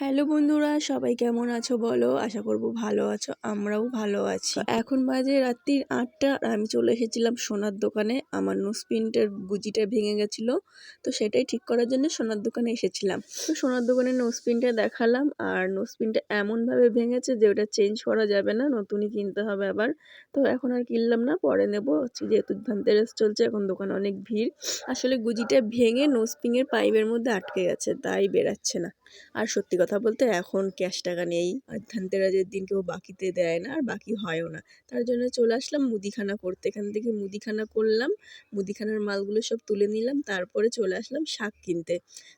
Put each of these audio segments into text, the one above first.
Hello বন্ধুরা, সবাই কেমন আছো বলো? আশা করব ভালো আছো, আমরাও ভালো আছি। এখন বাজে রাত্রির আটটা আমি চলে এসেছিলাম সোনার দোকানে। আমার নোসপিনটার গুজিটা ভেঙে গেছিল, তো সেটাই ঠিক করার জন্য সোনার দোকানে এসেছিলাম। তো সোনার দোকানে নোসপিনটা দেখালাম, আর নোসপিনটা এমনভাবে ভেঙেছে যে ওটা চেঞ্জ করা যাবে না, নতুনই কিনতে হবে আবার। তো এখন আর কিনলাম না, পরে নেব। হচ্ছে যেহেতু ধানতেরাস চলছে, এখন দোকানে অনেক ভিড়। আসলে গুজিটা ভেঙে নোসপিনের পাইপের মধ্যে আটকে গেছে, তাই বেরাচ্ছে না। আর সত্যি কথা বলতে এখন ক্যাশ টাকা নেই। আর ধানতেরাজের দিন কেউ বাকিতে দেয় না আর বাকি হয়ও না। তার জন্য চলে আসলাম মুদিখানা করতে। এখান থেকে মুদিখানা করলাম, মুদিখানার মালগুলো সব তুলে নিলাম, তারপরে চলে আসলাম শাক কিনতে।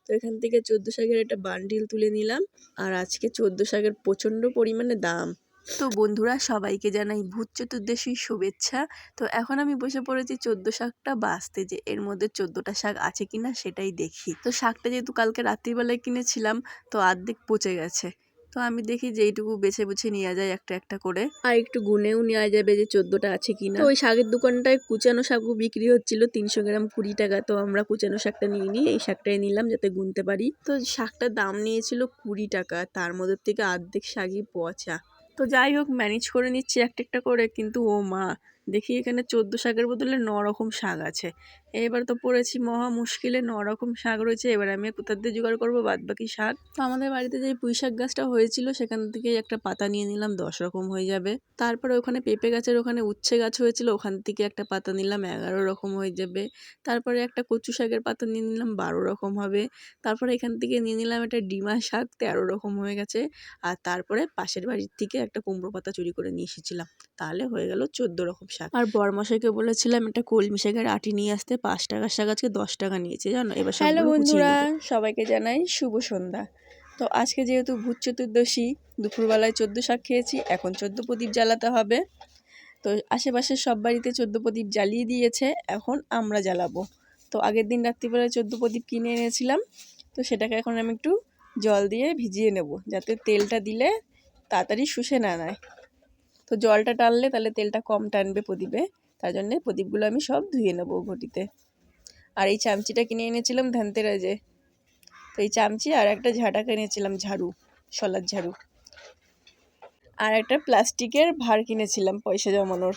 তো এখান থেকে চোদ্দ শাকের একটা বান্ডিল তুলে নিলাম। আর আজকে চোদ্দ শাকের প্রচণ্ড পরিমাণে দাম। তো বন্ধুরা, সবাইকে জানাই ভূত চতুর্দশীর শুভেচ্ছা। তো এখন আমি বসে পড়েছি চোদ্দ শাকটা বাঁচতে, যে এর মধ্যে চোদ্দোটা শাক আছে কিনা সেটাই দেখি। তো শাকটা যেহেতু কালকে রাত্রিবেলায় কিনেছিলাম, তো অর্ধেক পচে গেছে। তো আমি দেখি যে এইটুকু বেছে বুছে নেওয়া যায় একটা একটা করে। আর একটু গুনেও নেওয়া যাবে যে চোদ্দোটা আছে কিনা। ওই শাকের দোকানটায় কুচানো শাকও বিক্রি হচ্ছিল, তিনশো গ্রাম কুড়ি টাকা। তো আমরা কুচানো শাকটা নিয়ে নিই, এই শাকটাই নিলাম যাতে গুনতে পারি। তো শাকটার দাম নিয়েছিল কুড়ি টাকা, তার মধ্যে থেকে অর্ধেক শাকই পচা। তো যাই হোক ম্যানেজ করে নিচ্ছি একটা একটা করে। কিন্তু ও মা, দেখি এখানে চোদ্দ শাকের বদলে ন রকম শাক আছে। এবার তো পড়েছি মহা মুশকিলে ন রকম শাক রয়েছে এবার আমি কোথা দিয়ে জোগাড় করব? বাদ বাকি শাক? তো আমাদের বাড়িতে যে পুঁই শাক গাছটা হয়েছিল সেখান থেকে একটা পাতা নিয়ে নিলাম দশ রকম হয়ে যাবে। তারপরে ওখানে পেঁপে গাছের ওখানে উচ্ছে গাছ হয়েছিল ওখান থেকে একটা পাতা নিলাম এগারো রকম হয়ে যাবে। তারপরে একটা কচু শাকের পাতা নিয়ে নিলাম বারো রকম হবে। তারপরে এখান থেকে নিয়ে নিলাম একটা ডিমা শাক তেরো রকম হয়ে গেছে। আর তারপরে পাশের বাড়ির থেকে একটা কুমড়ো পাতা চুরি করে নিয়ে এসেছিলাম। তাহলে হয়ে গেল চোদ্দ রকম শাক। আর বরমশাইকে বলেছিলাম একটা কলমি শাকের আটি নিয়ে আসতে পাঁচ টাকার শাক আজকে দশ টাকা নিয়েছে জানো? এবার হ্যালো বন্ধুরা সবাইকে জানাই শুভ সন্ধ্যা। তো আজকে যেহেতু ভূত চতুর্দশী দুপুরবেলায় চোদ্দ শাক খেয়েছি এখন চোদ্দ প্রদীপ জ্বালাতে হবে। তো আশেপাশের সব বাড়িতে চোদ্দ প্রদীপ জ্বালিয়ে দিয়েছে এখন আমরা জ্বালাবো। তো আগের দিন রাত্রিবেলায় চোদ্দ প্রদীপ কিনে এনেছিলাম তো সেটাকে এখন আমি একটু জল দিয়ে ভিজিয়ে নেব যাতে তেলটা দিলে তাড়াতাড়ি শুষে না নেয়। তো জলটা টানলে তাহলে তেলটা কম টানবে প্রদীপে। তার জন্যে প্রদীপগুলো আমি সব ধুয়ে নেব ঘটিতে। আর এই চামচিটা কিনে এনেছিলাম ধানতেরাজে। তো এই চামচি আর একটা ঝাঁটা কিনেছিলাম ঝাড়ু সলার ঝাড়ু। আর একটা প্লাস্টিকের ভার কিনেছিলাম পয়সা জমানোর।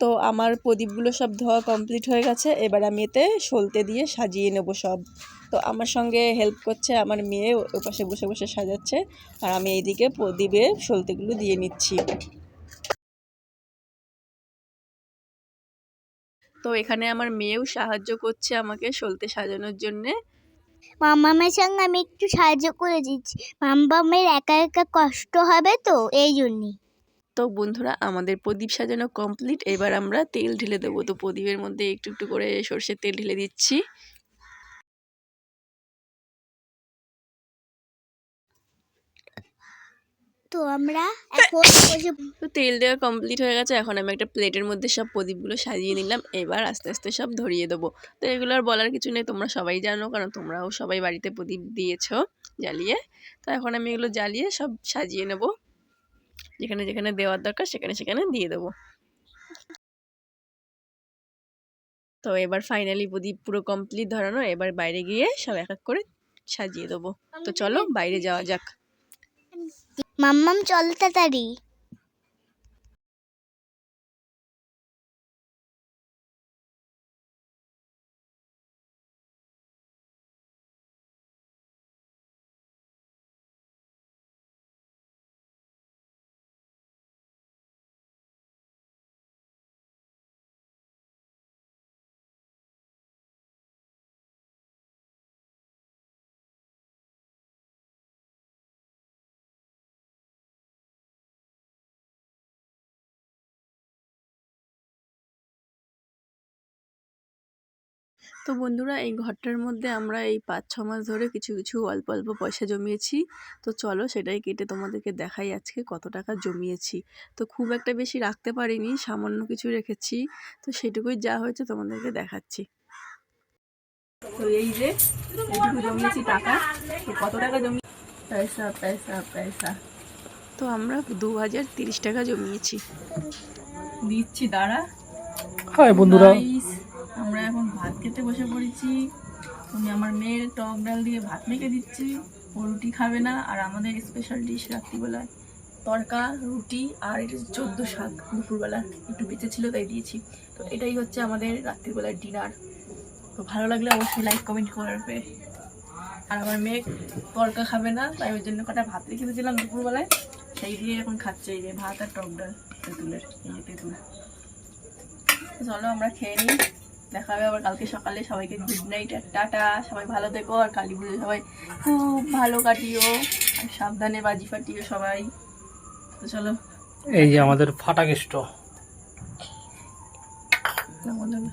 তো আমার প্রদীপগুলো সব ধোয়া কমপ্লিট হয়ে গেছে, এবার আমি এতে সলতে দিয়ে সাজিয়ে নেব সব। তো আমার সঙ্গে হেল্প করছে আমার মেয়ে, ও পাশে বসে বসে সাজাচ্ছে। আর আমি এইদিকে প্রদীপে সলতেগুলো দিয়ে নিচ্ছি। তো এখানে আমার মেয়েও সাহায্য করছে আমাকে সলতে সাজানোর জন্যে। মামামের সঙ্গে আমি একটু সাহায্য করে দিচ্ছি। মামামের একা একা কষ্ট হবে তো এই জন্যে তো বন্ধুরা আমাদের প্রদীপ সাজানো কমপ্লিট এবার আমরা তেল ঢেলে দেবো। তো প্রদীপের মধ্যে একটু একটু করে সর্ষের তেল ঢেলে দিচ্ছি। তো আমরা এখন তো তেল দেওয়া কমপ্লিট হয়ে গেছে এখন আমি একটা প্লেটের মধ্যে সব প্রদীপগুলো সাজিয়ে নিলাম। এবার আস্তে আস্তে সব ধরিয়ে দেবো। তো এগুলো আর বলার কিছু নেই তোমরা সবাই জানো কারণ তোমরাও সবাই বাড়িতে প্রদীপ দিয়েছ জ্বালিয়ে। তো এখন আমি এগুলো জ্বালিয়ে সব সাজিয়ে নেব। যেখানে যেখানে দেওয়ার দরকার সেখানে সেখানে দিয়ে দেবো। তো এবার ফাইনালি প্রদীপ পুরো কমপ্লিট ধরানো এবার বাইরে গিয়ে সব এক এক করে সাজিয়ে দেবো। তো চলো বাইরে যাওয়া যাক। মাম্মাম চল তাড়াতাড়ি। তো বন্ধুরা এই ঘরটার মধ্যে আমরা এই পাঁচ ছ মাস ধরে কিছু কিছু অল্প অল্প পয়সা জমিয়েছি। তো চলো সেটাই কেটে তোমাদেরকে দেখাই আজকে কত টাকা জমিয়েছি। তো খুব একটা বেশি রাখতে পারিনি সামান্য কিছু রেখেছি। তো সেটুকুই যা হয়েছে তোমাদেরকে দেখাচ্ছি। তো এই যে এইটুকু জমিয়েছি টাকা। কত টাকা জমি? পয়সা পয়সা পয়সা। তো আমরা দু হাজার তিরিশ টাকা জমিয়েছি। দিচ্ছি দাঁড়া। হাই বন্ধুরা Guys, আমরা এখন ভাত খেতে বসে পড়েছি। তুমি আমার মেয়ের টক ডাল দিয়ে ভাত মেখে দিচ্ছি। ও রুটি খাবে না। আর আমাদের স্পেশাল ডিশ রাত্রিবেলায় তরকা, রুটি আর এটা চোদ্দ শাক। দুপুরবেলা একটু বেঁচে ছিল, তাই দিয়েছি। তো এটাই হচ্ছে আমাদের রাত্রিবেলার ডিনার তো ভালো লাগলে অবশ্যই লাইক কমেন্ট করবে। আর আমার মেয়ে তরকা খাবে না, তাই ওই জন্য কটা ভাত রেখে দিয়েছিলাম দুপুরবেলায়। সেই দিয়ে এখন খাচ্ছে এই যে ভাত আর টক ডাল তেঁতুলের, এই যে তেঁতুল। চলো আমরা খেয়ে নিই। দেখা হবে আবার কালকে সকালে। সবাইকে গুড নাইট আর টাটা। সবাই ভালো থেকো আর কালী পুজো সবাই খুব ভালো কাটিও। আর সাবধানে বাজি ফাটিও সবাই। তো চলো। এই যে আমাদের ফাটা কেষ্ট নামো, নামো।